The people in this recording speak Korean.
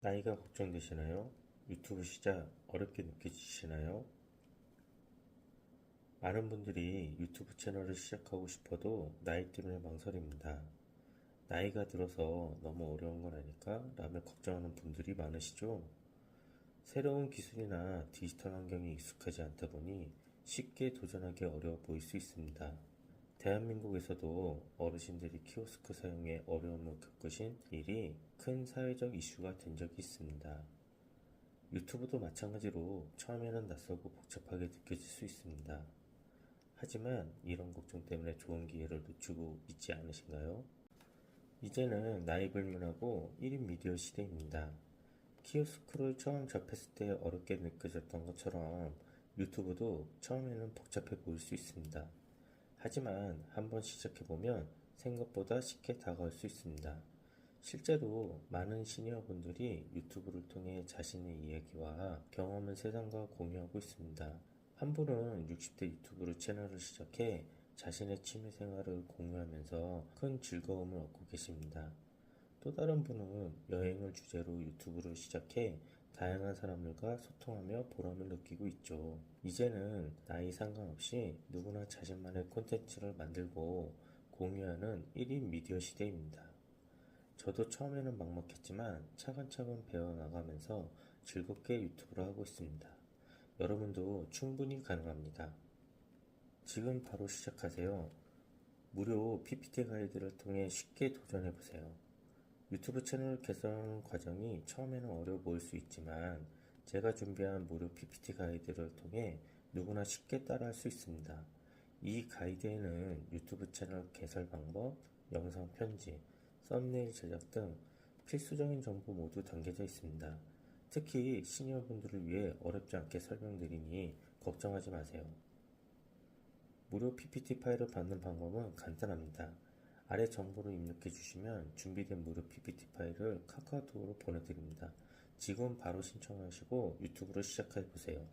나이가 걱정되시나요? 유튜브 시작 어렵게 느껴지시나요? 많은 분들이 유튜브 채널을 시작하고 싶어도 나이 때문에 망설입니다. 나이가 들어서 너무 어려운 건 아닐까? 라며 걱정하는 분들이 많으시죠? 새로운 기술이나 디지털 환경에 익숙하지 않다 보니 쉽게 도전하기 어려워 보일 수 있습니다. 대한민국에서도 어르신들이 키오스크 사용에 어려움을 겪으신 일이 큰 사회적 이슈가 된 적이 있습니다. 유튜브도 마찬가지로 처음에는 낯설고 복잡하게 느껴질 수 있습니다. 하지만 이런 걱정 때문에 좋은 기회를 놓치고 있지 않으신가요? 이제는 나이 불문하고 1인 미디어 시대입니다. 키오스크를 처음 접했을 때 어렵게 느껴졌던 것처럼 유튜브도 처음에는 복잡해 보일 수 있습니다. 하지만 한번 시작해보면 생각보다 쉽게 다가올 수 있습니다. 실제로 많은 시니어분들이 유튜브를 통해 자신의 이야기와 경험을 세상과 공유하고 있습니다. 한 분은 60대 유튜브로 채널을 시작해 자신의 취미 생활을 공유하면서 큰 즐거움을 얻고 계십니다. 또 다른 분은 여행을 주제로 유튜브를 시작해 다양한 사람들과 소통하며 보람을 느끼고 있죠. 이제는 나이 상관없이 누구나 자신만의 콘텐츠를 만들고 공유하는 1인 미디어 시대입니다. 저도 처음에는 막막했지만 차근차근 배워나가면서 즐겁게 유튜브를 하고 있습니다. 여러분도 충분히 가능합니다. 지금 바로 시작하세요. 무료 PPT 가이드를 통해 쉽게 도전해보세요. 유튜브 채널 개설하는 과정이 처음에는 어려워 보일 수 있지만 제가 준비한 무료 PPT 가이드를 통해 누구나 쉽게 따라할 수 있습니다. 이 가이드에는 유튜브 채널 개설 방법, 영상 편집, 썸네일 제작 등 필수적인 정보 모두 담겨져 있습니다. 특히 시니어분들을 위해 어렵지 않게 설명드리니 걱정하지 마세요. 무료 PPT 파일을 받는 방법은 간단합니다. 아래 정보를 입력해 주시면 준비된 무료 PPT 파일을 카카오톡으로 보내드립니다. 지금 바로 신청하시고 유튜브로 시작해 보세요.